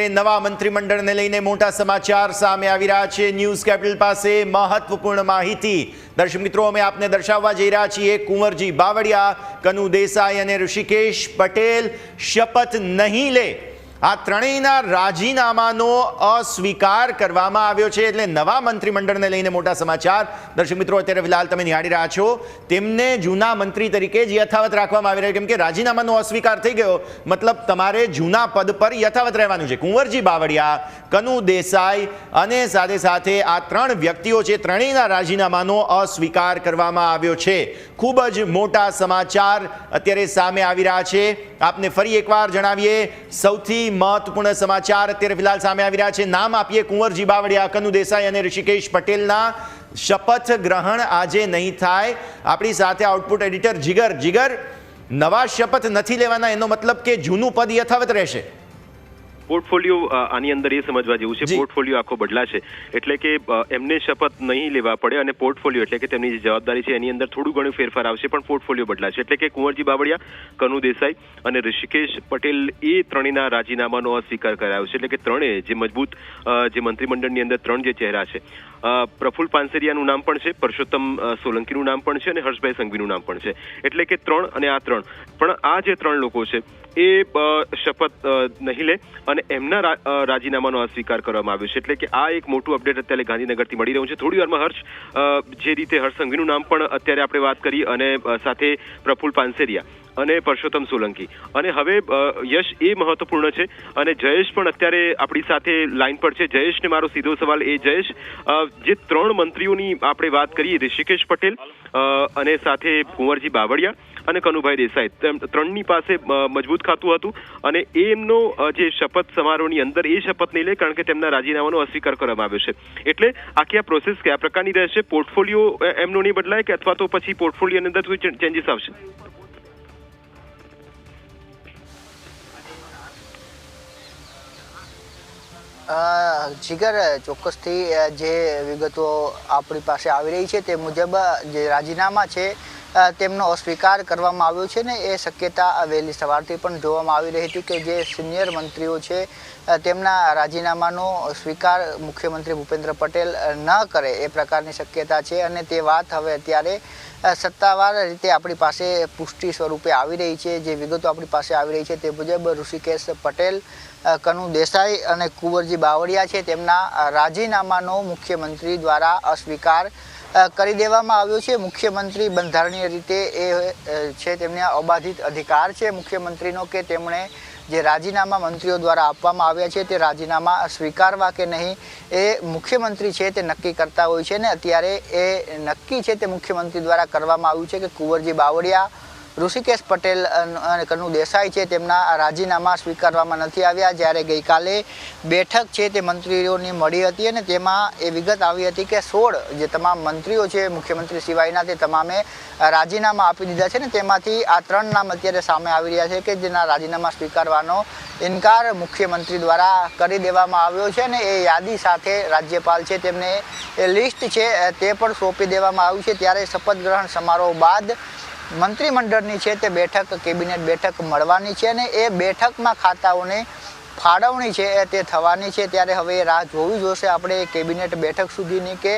અત્યારે નવા મંત્રીમંડળને લઈને મોટા સમાચાર સામે આવી રહ્યા છે. ન્યૂઝ કેપિટલ પાસે મહત્વપૂર્ણ માહિતી. દર્શક મિત્રો, અમે આપને દર્શાવવા જઈ રહ્યા છીએ કુંવરજી બાવળિયા, કનુ દેસાઈ અને ઋષિકેશ પટેલ. શપથ નહીં લે આ ત્રણેયના રાજીનામાનો અસ્વીકાર કરવામાં આવ્યો છે એટલે નવા મંત્રીમંડળને લઈને મોટા સમાચાર. દર્શક મિત્રો, અત્યારે ફિલહાલ તમે નિહાળી રહ્યા છો. તેમને જૂના મંત્રી તરીકે જ યથાવત રાખવામાં આવી રહ્યો કેમ કે રાજીનામાનો અસ્વીકાર થઈ ગયો. મતલબ તમારે જૂના પદ પર યથાવત રહેવાનું છે. કુંવરજી બાવળિયા, કનુ દેસાઈ અને સાથે સાથે આ ત્રણ વ્યક્તિઓ છે, ત્રણેયના રાજીનામાનો અસ્વીકાર કરવામાં આવ્યો છે. ખૂબ જ મોટા સમાચાર અત્યારે સામે આવી રહ્યા છે. આપને ફરી એકવાર જણાવીએ, સૌથી મહત્વપૂર્ણ સમાચાર અત્યારે ફિલહાલ સામે આવી રહ્યા છે. નામ આપીએ કુંવરજી બાવળિયા, કનુ દેસાઈ અને ઋષિકેશ પટેલના શપથ ગ્રહણ આજે નહીં થાય. આપણી સાથે આઉટપુટ એડિટર જીગર. જીગર, નવા શપથ નથી લેવાના, એનો મતલબ કે જૂનું પદ યથાવત રહેશે. પોર્ટફોલિયો આની અંદર એ સમજવા જેવું છે પોર્ટફોલિયો આખો બદલાશે. એટલે કે એમને શપથ નહીં લેવા પડે અને પોર્ટફોલિયો એટલે કે તેમની જે જવાબદારી છે એની અંદર થોડું ઘણું ફેરફાર આવશે પણ પોર્ટફોલિયો બદલાશે. એટલે કે કુંવરજી બાવળિયા કનુ દેસાઈ અને ઋષિકેશ પટેલ એ ત્રણેયના રાજીનામાનો અસ્વીકાર કરાયો છે. એટલે કે ત્રણેય જે મજબૂત જે મંત્રીમંડળની અંદર ત્રણ જે ચહેરા છે અ, પ્રફુલ્લ પાનસેરિયાનું નામ પણ છે પરસોત્તમ સોલંકીનું નામ પણ છે અને હર્ષભાઈ સંઘવીનું નામ પણ છે. એટલે કે ત્રણ અને આ ત્રણ. પણ આ જે ત્રણ લોકો છે એ શપથ નહીં લે અને એમના રાજીનામાનો અસ્વીકાર કરવામાં આવ્યો છે. એટલે કે આ એક મોટું અપડેટ અત્યારે ગાંધીનગરથી મળી રહ્યું છે. થોડી વારમાં હર્ષ જે રીતે હર્ષ સંઘવીનું નામ પણ અત્યારે આપણે વાત કરી અને સાથે પ્રફુલ પાનસેરિયા. અને પરસોત્તમ સોલંકી. અને હવે યશ એ મહત્વપૂર્ણ છે અને જયેશ પણ અત્યારે આપણી સાથે લાઈન પર છે. જયેશને મારો સીધો સવાલ એ, જયેશ જે ત્રણ મંત્રીઓની આપણે વાત કરીએ, ઋષિકેશ પટેલ અને સાથે કુંવરજી બાવળિયા અને કનુભાઈ દેસાઈ ત્રણની પાસે મજબૂત ખાતું હતું અને એમનો જે શપથ સમારોહની અંદર એ શપથ નહીં લે, કારણ કે તેમના રાજીનામાનો અસ્વીકાર કરવામાં આવ્યો છે. એટલે આખી આ પ્રોસેસ કયા પ્રકારની રહેશે? પોર્ટફોલિયો એમનો નહીં બદલાય કે અથવા તો પછી પોર્ટફોલિયોની અંદર ચેન્જીસ આવશે? જીગર ચોક્કસથી જે વિગતો આપણી પાસે આવી રહી છે તે મુજબ જે રાજીનામા છે તેમનો અસ્વીકાર કરવામાં આવ્યો છે ને એ શક્યતા વહેલી સવારથી પણ જોવામાં આવી રહી હતી કે જે સિનિયર મંત્રીઓ છે તેમના રાજીનામાનો સ્વીકાર મુખ્યમંત્રી ભૂપેન્દ્ર પટેલ ન કરે એ પ્રકારની શક્યતા છે અને તે વાત હવે અત્યારે સત્તાવાર રીતે આપણી પાસે પુષ્ટિ સ્વરૂપે આવી રહી છે, જે વિગતો આપણી પાસે આવી રહી છે તે મુજબ ઋષિકેશ પટેલ કનુ દેસાઈ અને કુંવરજી બાવળિયા છે. તેમના રાજીનામાનો મુખ્યમંત્રી દ્વારા અસ્વીકાર કરી દેવામાં આવ્યો છે. મુખ્યમંત્રી બંધારણીય રીતે એ છે તેમને અબાધિત અધિકાર છે. મુખ્યમંત્રીનો કે તેમણે જે રાજીનામા મંત્રીઓ દ્વારા આપવામાં આવ્યા છે તે રાજીનામા સ્વીકારવા કે નહીં એ મુખ્યમંત્રી છે તે નક્કી કરતા હોય છે ને અત્યારે એ નક્કી છે તે મુખ્યમંત્રી દ્વારા કરવામાં આવ્યું છે કે કુંવરજી બાવળિયા ઋષિકેશ પટેલ અને કનુ દેસાઈ છે તેમના રાજીનામા સ્વીકારવામાં નથી આવ્યા. જ્યારે ગઈકાલે બેઠક છે તે મંત્રીઓની મળી હતી અને તેમાં એ વિગત આવી હતી કે સોળ જે તમામ મંત્રીઓ છે, મુખ્યમંત્રી સિવાયના તે તમામે રાજીનામા આપી દીધા છે ને તેમાંથી આ ત્રણ નામ અત્યારે સામે આવી રહ્યા છે કે જેના રાજીનામા સ્વીકારવાનો ઇનકાર મુખ્યમંત્રી દ્વારા કરી દેવામાં આવ્યો છે ને એ યાદી સાથે રાજ્યપાલ છે તેમને એ લિસ્ટ છે, તે પણ સોંપી દેવામાં આવ્યું છે. ત્યારે શપથ ગ્રહણ સમારોહ બાદ મંત્રીમંડળની છે તે બેઠક, કેબિનેટ બેઠક મળવાની છે અને એ બેઠકમાં ખાતાઓને ફાળવણી છે તે થવાની છે. ત્યારે હવે એ રાહ જોવી જોશે આપણે કેબિનેટ બેઠક સુધીની કે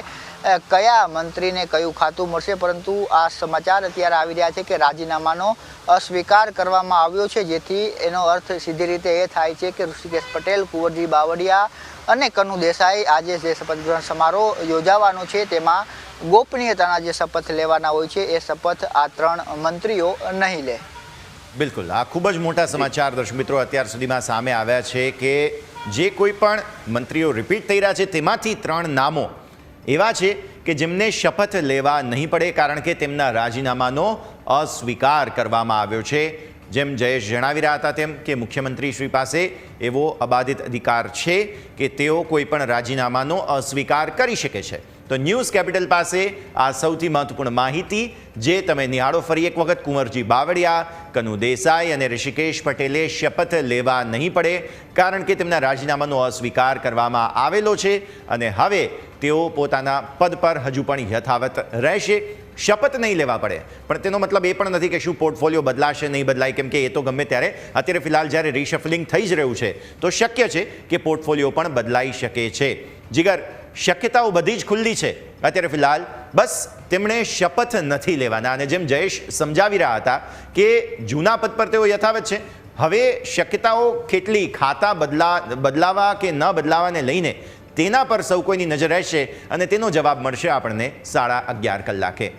કયા મંત્રીને કયું ખાતું મળશે. પરંતુ આ સમાચાર અત્યારે આવી રહ્યા છે કે રાજીનામાનો અસ્વીકાર કરવામાં આવ્યો છે, જેથી એનો અર્થ સીધી રીતે એ થાય છે કે ઋષિકેશ પટેલ, કુંવરજી બાવળિયા અને કનુ દેસાઈ આજે જે શપથ ગ્રહણ સમારોહ યોજાવાનો છે, તેમાં ગોપનીયતાના જે શપથ લેવાના હોય છે, એ શપથ આ ત્રણ મંત્રીઓ નહીં લે. બિલકુલ. આ ખૂબ જ મોટા સમાચાર દર્શક મિત્રો અત્યાર સુધીમાં સામે આવ્યા છે કે જે કોઈ પણ મંત્રીઓ રિપીટ થઈ રહ્યા છે, તેમાંથી ત્રણ નામો એવા છે કે જેમને શપથ લેવા નહીં પડે, કારણ કે તેમના રાજીનામાનો અસ્વીકાર કરવામાં આવ્યો છે. જેમ જયેશ જણાવી રહ્યા હતા તેમ કે મુખ્યમંત્રી શ્રી પાસે એવો અબાધિત અધિકાર છે કે તેઓ કોઈ પણ રાજીનામાનો અસ્વીકાર કરી શકે છે. તો ન્યૂઝ કેપિટલ પાસે આ સૌથી મહત્વપૂર્ણ માહિતી, જે તમે નિહાળો ફરી એક વખત કુંવરજી બાવળિયા, કનુ દેસાઈ અને ઋષિકેશ પટેલે શપથ લેવા નહીં પડે, કારણ કે તેમના રાજીનામાનો અસ્વીકાર કરવામાં આવેલો છે અને હવે તેઓ પોતાના પદ પર હજુ પણ યથાવત રહેશે. શપથ નહીં લેવા પડે. પણ તેનો મતલબ એ પણ નથી કે શું પોર્ટફોલિયો બદલાશે, નહીં બદલાય, કેમ કે એ તો ગમે ત્યારે. અત્યારે ફિલહાલ જ્યારે રિશફલિંગ થઈ જ રહ્યું છે, તો શક્ય છે કે પોર્ટફોલિયો પણ બદલાઈ શકે છે. જીગર, શક્યતાઓ બધી જ ખુલ્લી છે. અત્યારે ફિલહાલ બસ તેમણે શપથ નથી લેવાના. અને જેમ જયેશ સમજાવી રહ્યા હતા કે જૂના પદ પર તેઓ યથાવત છે, હવે શક્યતાઓ કેટલી ખાતા બદલા, બદલાવા કે ન બદલાવાને લઈને તેના પર સૌ કોઈની નજર રહેશે અને તેનો જવાબ મળશે આપણને સાડા અગિયાર કલાકે.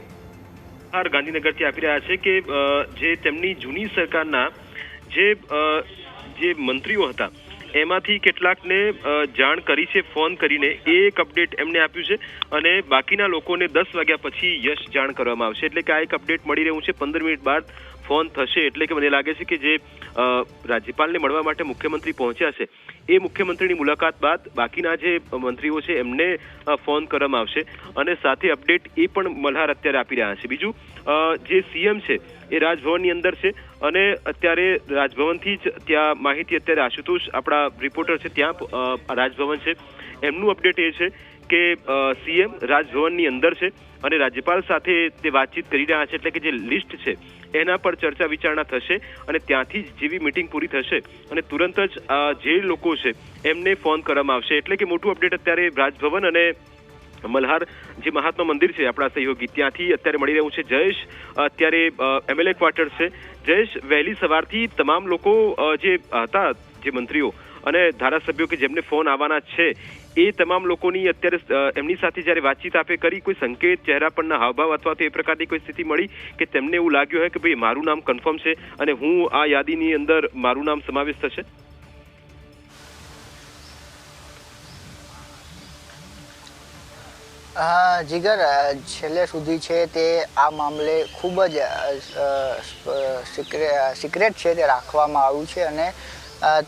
બહાર ગાંધીનગરથી આપી રહ્યા છે કે જે તેમની જૂની સરકારના જે જે મંત્રીઓ હતા, એમાંથી કેટલાકને જાણ કરી છે, ફોન કરીને, એ એક અપડેટ એમને આપ્યું છે અને બાકીના લોકોને દસ વાગ્યા પછી યશ જાણ કરવામાં આવશે. એટલે કે આ એક અપડેટ મળી રહ્યું છે, પંદર મિનિટ બાદ ફોન થશે. એટલે કે મને લાગે છે કે જે રાજ્યપાલને મળવા માટે મુખ્યમંત્રી પહોંચ્યા છે એ મુખ્યમંત્રીની મુલાકાત બાદ બાકીના જે મંત્રીઓ છે, એમને ફોન કરવામાં આવશે અને સાથે અપડેટ એ પણ મલ્હાર અત્યારે આપી રહ્યા છે. બીજું જે સીએમ છે, એ રાજભવનની અંદર છે અને અત્યારે રાજભવનથી જ ત્યાં માહિતી અત્યારે આશુતોષ, આપણા રિપોર્ટર છે, ત્યાં રાજભવન છે. એમનું અપડેટ એ છે કે સીએમ રાજભવનની અંદર છે અને રાજ્યપાલ સાથે તે વાતચીત કરી રહ્યા છે, એટલે કે જે લિસ્ટ છે એના પર ચર્ચા વિચારણા થશે અને ત્યાંથી જ જેવી મિટિંગ પૂરી થશે અને તુરંત જ જે લોકો છે એમને ફોન કરવામાં આવશે. એટલે કે મોટું અપડેટ અત્યારે રાજભવન અને મલ્હાર જે મહાત્મા મંદિર છે આપણા સહયોગી, ત્યાંથી અત્યારે મળી રહ્યું છે જયેશ. અત્યારે એમએલએ ક્વાર્ટર છે. જયેશ, વહેલી સવારથી તમામ લોકો જે હતા, જે મંત્રીઓ અને ધારાસભ્યો કે જેમને ફોન આવવાના છે એ તમામ લોકોની અત્યારે એમની સાથે જ્યારે વાતચીત આપે કરી, કોઈ સંકેત, ચહેરા પરના હાવભાવ અથવા તો એ પ્રકારની કોઈ સ્થિતિ મળી કે તેમને એવું લાગ્યું હોય કે ભાઈ મારું નામ કન્ફર્મ છે અને હું આ યાદીની અંદર મારું નામ સમાવેશ થશે? હા, જીગર છેલ્લે સુધી છે તે આ મામલે ખૂબ જ સિક્રેટ છે તે રાખવામાં આવ્યું છે અને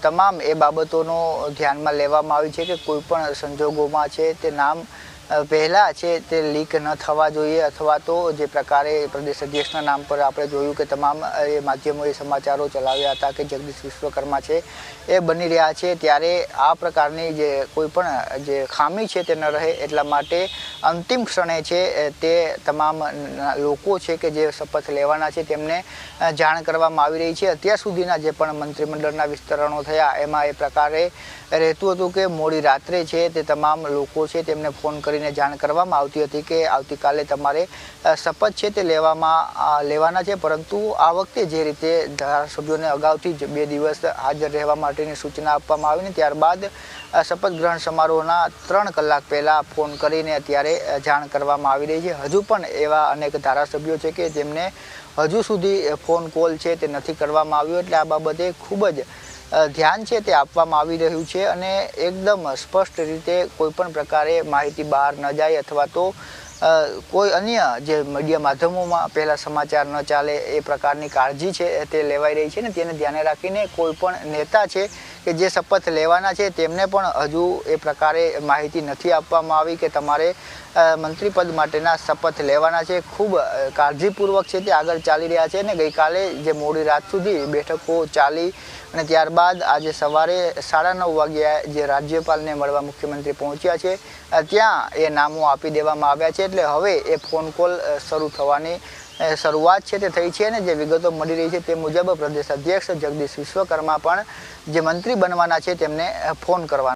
તમામ એ બાબતોનો ધ્યાનમાં લેવામાં આવી છે કે કોઈપણ સંજોગોમાં છે તે નામ પહેલા છે તે લીક ન થવા જોઈએ અથવા તો જે પ્રકારે પ્રદેશ અધ્યક્ષના નામ પર આપણે જોયું કે તમામ એ માધ્યમોએ સમાચારો ચલાવ્યા હતા કે જગદીશ વિશ્વકર્મા છે, એ બની રહ્યા છે. ત્યારે આ પ્રકારની જે કોઈ પણ જે ખામી છે તે ન રહે એટલા માટે અંતિમ ક્ષણે છે તે તમામ લોકો છે કે જે શપથ લેવાના છે તેમને જાણ કરવામાં આવી રહી છે. અત્યાર સુધીના જે પણ મંત્રીમંડળના વિસ્તરણો થયા, એમાં એ પ્રકારે રહેતું હતું કે મોડી રાત્રે છે તે તમામ લોકો છે તેમને ફોન કરીને જાણ કરવામાં આવતી હતી કે આવતીકાલે તમારે શપથ છે તે લેવામાં લેવાના છે, પરંતુ આ વખતે જે રીતે ધારાસભ્યોને અગાઉથી જ બે દિવસ હાજર રહેવા માટેની સૂચના આપવામાં આવી ને ત્યારબાદ શપથ ગ્રહણ સમારોહના ત્રણ કલાક પહેલાં ફોન કરીને અત્યારે જાણ કરવામાં આવી રહી છે. હજુ પણ એવા અનેક ધારાસભ્યો છે કે જેમને હજુ સુધી ફોન કોલ છે તે નથી કરવામાં આવ્યો, એટલે આ બાબતે ખૂબ જ ધ્યાન છે તે આપવામાં આવી રહ્યું છે અને એકદમ સ્પષ્ટ રીતે કોઈ પણ પ્રકારે માહિતી બહાર ન જાય અથવા તો કોઈ અન્ય જે મીડિયા માધ્યમોમાં પહેલાં સમાચાર ન ચાલે એ પ્રકારની કાળજી છે તે લેવાઈ રહી છે ને તેને ધ્યાને રાખીને કોઈ પણ નેતા છે કે જે શપથ લેવાના છે, તેમને પણ હજુ એ પ્રકારે માહિતી નથી આપવામાં આવી કે તમારે મંત્રીપદ માટેના શપથ લેવાના છે. ખૂબ કાળજીપૂર્વક છે તે આગળ ચાલી રહ્યા છે અને ગઈકાલે જે મોડી રાત સુધી બેઠકો ચાલી અને ત્યારબાદ આજે સવારે સાડા નવ વાગ્યા જે રાજ્યપાલને મળવા મુખ્યમંત્રી પહોંચ્યા છે ત્યાં એ નામો આપી દેવામાં આવ્યા છે. એટલે હવે એ ફોન કોલ શરૂ થવાની શરૂઆત છે તે થઈ છે અને જે વિગતો મળી રહી છે તે મુજબ પ્રદેશ અધ્યક્ષ જગદીશ વિશ્વકર્મા પણ જે મંત્રી બનવાના છે તેમને ફોન કરવાના